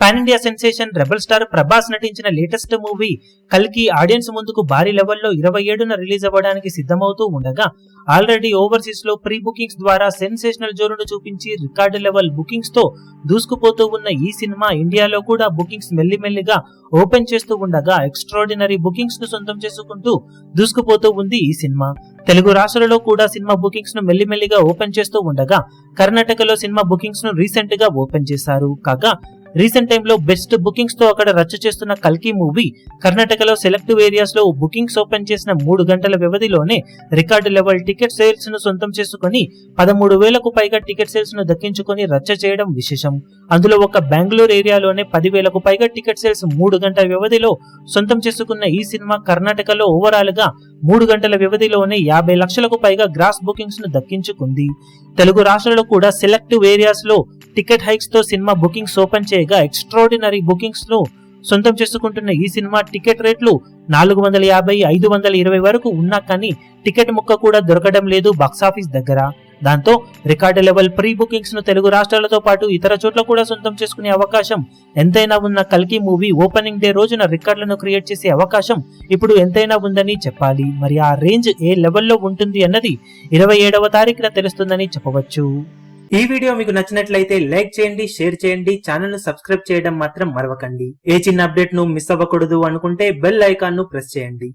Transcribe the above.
Pan India sensation rebel star Prabhas నటించిన latest movie కల్కి audience ముందుకు భారీ లెవెల్లో ఇరవై ఏడున రిలీజ్ అవ్వడానికి సిద్ధమవుతూ ఉండగా ఆల్రెడీ ఓవర్సీస్లో ప్రీ బుకింగ్స్ ద్వారా సెన్సేషనల్ జోరును చూపించి రికార్డు లెవెల్ బుకింగ్స్తో దూసుకుపోతూ ఉన్న ఈ సినిమా ఇండియాలో కూడా బుకింగ్స్ మెల్లిమెల్లిగా ఓపెన్ చేస్తూ ఉండగా ఎక్స్ట్రాడినరీ బుకింగ్స్ను సొంతం చేసుకుంటూ దూసుకుపోతూ ఉంది ఈ సినిమా. తెలుగు రాష్ట్రాలలో కూడా సినిమా బుకింగ్స్ను మెల్లిమెల్లిగా ఓపెన్ చేస్తూ ఉండగా కర్ణాటకలో సినిమా బుకింగ్స్ను రీసెంట్గా ఓపెన్ చేశారు. కాగా రీసెంట్ టైంలో బెస్ట్ బుకింగ్స్తో అక్కడ రచ్చ చేస్తున్న కల్కి మూవీ కర్ణాటకలో సెలెక్టివ్ ఏరియాస్లో బుకింగ్స్ ఓపెన్ చేసిన మూడు గంటల వ్యవధిలోనే రికార్డు లెవెల్ టికెట్ సేల్స్ను సొంతం చేసుకుని పదమూడు వేలకు పైగా టికెట్ సేల్స్ను దక్కించుకొని రచ్చ చేయడం విశేషం. అందులో ఒక బెంగళూరు ఏరియాలోనే పదివేలకు పైగా టికెట్ సేల్స్ మూడు గంటల వ్యవధిలో సొంతం చేసుకున్న ఈ సినిమా కర్ణాటకలో ఓవరాల్గా మూడు గంటల వ్యవధిలోనే యాభై లక్షలకు పైగా గ్రాస్ బుకింగ్స్ను దక్కించుకుంది. తెలుగు రాష్ట్రాల్లో కూడా సెలెక్టివ్ ఏరియాస్లో టికెట్ హైక్స్తో సినిమా బుకింగ్స్ ఓపెన్ చేయగా ఎక్స్ట్రాడినరీ బుకింగ్స్ను సొంతం చేసుకుంటున్న ఈ సినిమా టికెట్ రేట్లు నాలుగు వందల యాభై ఐదు వందల ఇరవై వరకు ఉన్నా కానీ టికెట్ ముక్క కూడా దొరకడం లేదు బాక్సాఫీస్ దగ్గర. దాంతో రికార్డు లెవెల్ ప్రీ బుకింగ్స్ను తెలుగు రాష్ట్రాలతో పాటు ఇతర చోట్ల కూడా సొంతం చేసుకునే అవకాశం ఎంతైనా ఉన్న కల్కి మూవీ ఓపెనింగ్ డే రోజున రికార్డులను క్రియేట్ చేసే అవకాశం ఇప్పుడు ఎంతైనా ఉందని చెప్పాలి. మరి ఆ రేంజ్ ఏ లెవెల్లో ఉంటుంది అన్నది ఇరవై ఏడవ తారీఖున తెలుస్తుందని చెప్పవచ్చు. ఈ వీడియో మీకు నచ్చినట్లయితే లైక్ చేయండి షేర్ చేయండి ఛానల్ను సబ్స్క్రైబ్ చేయడం మాత్రం మరవకండి. ఏ చిన్న అప్డేట్ను మిస్ అవ్వకూడదు అనుకుంటే బెల్ ఐకాన్ను ప్రెస్ చేయండి.